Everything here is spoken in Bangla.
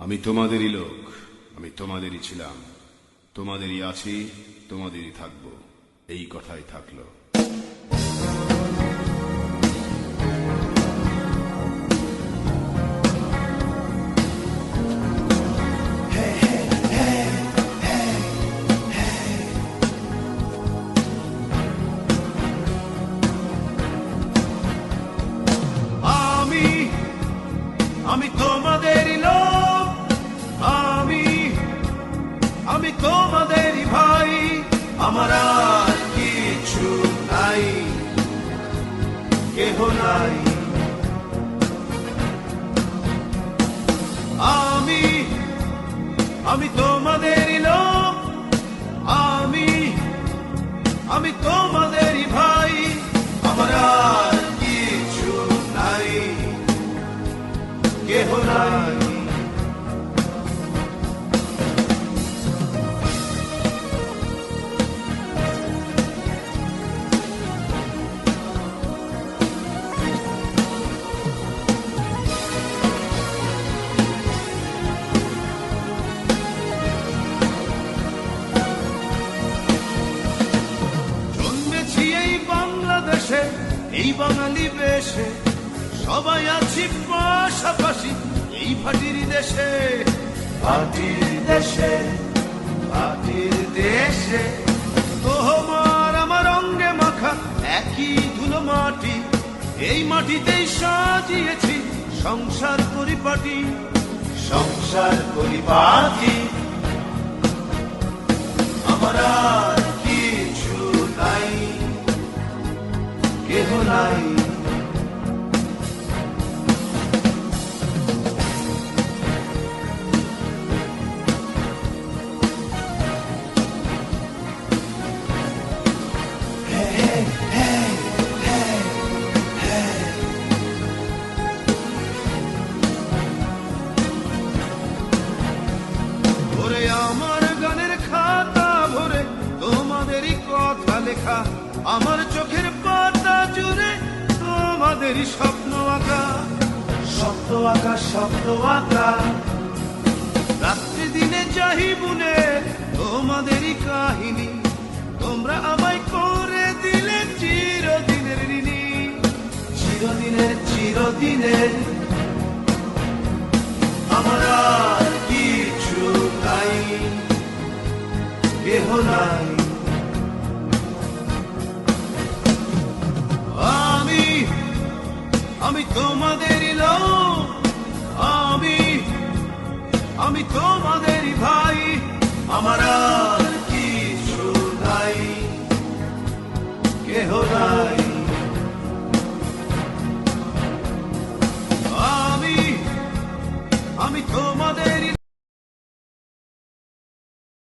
আমি তোমাদেরই লোক আমি তোমাদেরই ছিলাম তোমাদেরই আছি তোমাদেরই থাকব। এই কথাই থাকল। আমি কেহ নাই। আমি আমি তোমাদেরই এই বাঙালি বেশে, সবাই আছি পাশাপাশি এই ভাটির দেশে। ভাটির দেশে ভাটির দেশে। তোমার আমার অঙ্গে মাখা একই ধুলো মাটি, এই মাটিতেই সাজিয়েছি সংসার পরিপাটি সংসার পরিপাটি। আমার লেখা আমার চোখের পাতা জুড়ে তোমাদেরই স্বপ্ন আঁকা। স্বপ্ন আঁকা স্বপ্ন আঁকা। রাত্রি দিনে চাহি বুনে তোমাদেরই কাহিনী। তোমরা আমায় করে দিলে চিরদিনের ঋণী। চিরদিনের চিরদিনের। আমার কিছু নাই। কেহ নাই। আমি তোমাদের আমি আমি তোমাদের ভাই আমার কি নাই কেহ নাই। আমি আমি তো